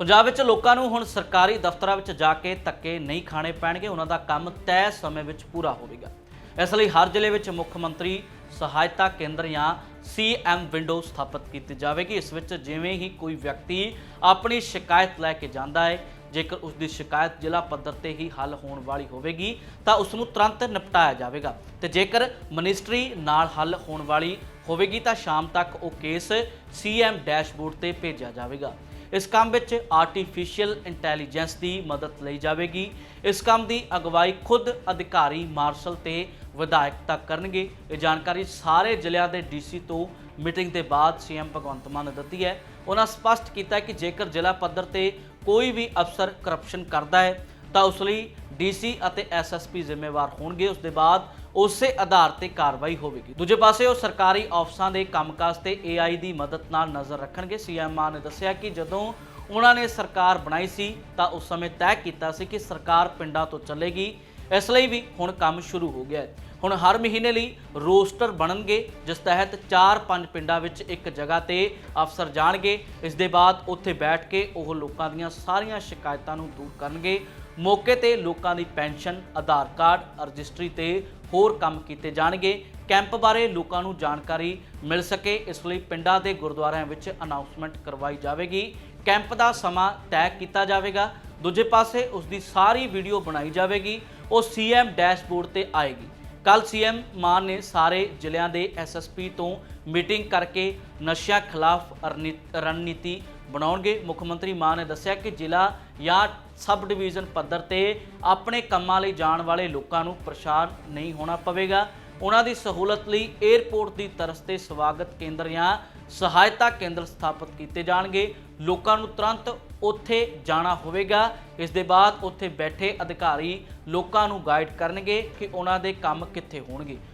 ਪੰਜਾਬ ਵਿੱਚ ਲੋਕਾਂ ਨੂੰ ਹੁਣ ਸਰਕਾਰੀ ਦਫ਼ਤਰਾਂ ਵਿੱਚ ਜਾ ਕੇ ਧੱਕੇ ਨਹੀਂ ਖਾਣੇ ਪੈਣਗੇ, ਉਹਨਾਂ ਦਾ ਕੰਮ ਤੈਅ ਸਮੇਂ ਵਿੱਚ ਪੂਰਾ ਹੋਵੇਗਾ ਇਸ ਲਈ ਹਰ ਜ਼ਿਲ੍ਹੇ ਵਿੱਚ ਮੁੱਖ ਮੰਤਰੀ ਸਹਾਇਤਾ ਕੇਂਦਰ ਜਾਂ ਸੀਐਮ ਵਿੰਡੋ ਸਥਾਪਿਤ ਕੀਤੀ ਜਾਵੇਗੀ। ਇਸ ਵਿੱਚ ਜਿਵੇਂ ਹੀ ਕੋਈ ਵਿਅਕਤੀ ਆਪਣੀ ਸ਼ਿਕਾਇਤ ਲੈ ਕੇ ਜਾਂਦਾ ਹੈ, ਜੇਕਰ ਉਸ ਦੀ ਸ਼ਿਕਾਇਤ ਜ਼ਿਲ੍ਹਾ ਪੱਧਰ ਤੇ ਹੀ ਹੱਲ ਹੋਣ ਵਾਲੀ ਹੋਵੇਗੀ, ਤਾਂ ਉਸ ਨੂੰ ਤੁਰੰਤ ਨਿਪਟਾਇਆ ਜਾਵੇਗਾ। ਤੇ ਜੇਕਰ ਮਿਨਿਸਟਰੀ ਨਾਲ ਹੱਲ ਹੋਣ ਵਾਲੀ ਹੋਵੇਗੀ, ਤਾਂ ਸ਼ਾਮ ਤੱਕ ਉਹ ਕੇਸ ਸੀਐਮ ਡੈਸ਼ਬੋਰਡ ਤੇ ਭੇਜਿਆ ਜਾਵੇਗਾ। ਇਸ ਕੰਮ ਵਿੱਚ ਆਰਟੀਫੀਸ਼ੀਅਲ ਇੰਟੈਲੀਜੈਂਸ ਦੀ ਮਦਦ ਲਈ ਜਾਵੇਗੀ। ਇਸ ਕੰਮ ਦੀ ਅਗਵਾਈ ਖੁਦ ਅਧਿਕਾਰੀ ਮਾਰਸ਼ਲ ਤੇ ਵਿਧਾਇਕ ਤੱਕ ਕਰਨਗੇ। ਇਹ ਜਾਣਕਾਰੀ ਸਾਰੇ ਜ਼ਿਲ੍ਹਿਆਂ ਦੇ ਡੀਸੀ ਤੋਂ ਮੀਟਿੰਗ ਦੇ ਬਾਅਦ ਸੀਐਮ ਭਗਵੰਤ ਮਾਨ ਨੇ ਦਿੱਤੀ ਹੈ। ਉਹਨਾਂ ਸਪਸ਼ਟ ਕੀਤਾ ਕਿ ਜੇਕਰ ਜ਼ਿਲ੍ਹਾ ਪੱਧਰ ਤੇ ਕੋਈ ਵੀ ਅਫਸਰ ਕਰਪਸ਼ਨ ਕਰਦਾ ਹੈ, ਤਾਂ ਉਸ ਲਈ ਡੀਸੀ ਅਤੇ ਐਸਐਸਪੀ ਜ਼ਿੰਮੇਵਾਰ ਹੋਣਗੇ। ਉਸ ਦੇ ਬਾਅਦ ਉਸੇ ਆਧਾਰ ਤੇ ਕਾਰਵਾਈ ਹੋਵੇਗੀ। ਦੂਜੇ ਪਾਸੇ ਉਹ ਸਰਕਾਰੀ ਆਫਿਸਾਂ ਦੇ ਕੰਮਕਾਜ ਤੇ ਏਆਈ ਦੀ ਮਦਦ ਨਾਲ ਨਜ਼ਰ ਰੱਖਣਗੇ। ਸੀਐਮ ਮਾਨ ਨੇ ਦੱਸਿਆ ਕਿ ਜਦੋਂ ਉਹਨਾਂ ਨੇ ਸਰਕਾਰ ਬਣਾਈ ਸੀ, ਤਾਂ ਉਸ ਸਮੇਂ ਤੈਅ ਕੀਤਾ ਸੀ ਕਿ ਸਰਕਾਰ ਪਿੰਡਾਂ ਤੋਂ ਚੱਲੇਗੀ। ਇਸ ਲਈ ਵੀ ਹੁਣ ਕੰਮ ਸ਼ੁਰੂ ਹੋ ਗਿਆ ਹੈ। ਹੁਣ ਹਰ ਮਹੀਨੇ ਲਈ ਰੋਸਟਰ ਬਣਨਗੇ, ਜਿਸ ਤਹਿਤ 4-5 ਪਿੰਡਾਂ ਵਿੱਚ ਇੱਕ ਜਗ੍ਹਾ ਤੇ ਅਫਸਰ ਜਾਣਗੇ। ਇਸ ਦੇ ਬਾਅਦ ਉੱਥੇ ਬੈਠ ਕੇ ਉਹ ਲੋਕਾਂ ਦੀਆਂ ਸਾਰੀਆਂ ਸ਼ਿਕਾਇਤਾਂ ਨੂੰ ਦੂਰ ਕਰਨਗੇ। ਮੌਕੇ ਤੇ ਲੋਕਾਂ ਦੀ ਪੈਨਸ਼ਨ, ਆਧਾਰ ਕਾਰਡ, ਰਜਿਸਟਰੀ ਤੇ ਹੋਰ ਕੰਮ ਕੀਤੇ ਜਾਣਗੇ। ਕੈਂਪ ਬਾਰੇ ਲੋਕਾਂ ਨੂੰ ਜਾਣਕਾਰੀ ਮਿਲ ਸਕੇ, ਇਸ ਲਈ ਪਿੰਡਾਂ ਦੇ ਗੁਰਦੁਆਰਿਆਂ ਵਿੱਚ ਅਨਾਉਂਸਮੈਂਟ ਕਰਵਾਈ ਜਾਵੇਗੀ। ਕੈਂਪ ਦਾ ਸਮਾਂ ਤੈਅ ਕੀਤਾ ਜਾਵੇਗਾ। ਦੂਜੇ ਪਾਸੇ ਉਸ ਦੀ ਸਾਰੀ ਵੀਡੀਓ ਬਣਾਈ ਜਾਵੇਗੀ। ਉਹ ਸੀਐਮ ਡੈਸ਼ਬੋਰਡ ਤੇ ਆਏਗੀ। ਕੱਲ ਸੀਐਮ ਮਾਨ ਨੇ ਸਾਰੇ ਜ਼ਿਲ੍ਹਿਆਂ ਦੇ ਐਸਐਸਪੀ ਤੋਂ ਮੀਟਿੰਗ ਕਰਕੇ ਨਸ਼ਿਆਂ ਖਿਲਾਫ ਰਣੀ- ਰਣਨੀਤੀ ਬਣਾਉਣਗੇ। ਮੁੱਖ ਮੰਤਰੀ ਮਾਨ ਨੇ ਦੱਸਿਆ ਕਿ ਜ਼ਿਲ੍ਹਾ ਜਾਂ ਸਬ ਡਿਵੀਜ਼ਨ ਪੱਧਰ ਤੇ ਆਪਣੇ ਕੰਮਾਂ ਲਈ ਜਾਣ ਵਾਲੇ ਲੋਕਾਂ ਨੂੰ ਪਰੇਸ਼ਾਨ ਨਹੀਂ ਹੋਣਾ ਪਵੇਗਾ। ਉਹਨਾਂ ਦੀ ਸਹੂਲਤ ਲਈ 에ਅਰਪੋਰਟ ਦੀ ਤਰਸ ਤੇ ਸਵਾਗਤ ਕੇਂਦਰ ਜਾਂ ਸਹਾਇਤਾ ਕੇਂਦਰ ਸਥਾਪਿਤ ਕੀਤੇ ਜਾਣਗੇ। ਲੋਕਾਂ ਨੂੰ ਤੁਰੰਤ ਉੱਥੇ ਜਾਣਾ ਹੋਵੇਗਾ। ਇਸ ਦੇ ਬਾਅਦ ਉੱਥੇ ਬੈਠੇ ਅਧਿਕਾਰੀ ਲੋਕਾਂ ਨੂੰ ਗਾਈਡ ਕਰਨਗੇ ਕਿ ਉਹਨਾਂ ਦੇ ਕੰਮ ਕਿੱਥੇ ਹੋਣਗੇ।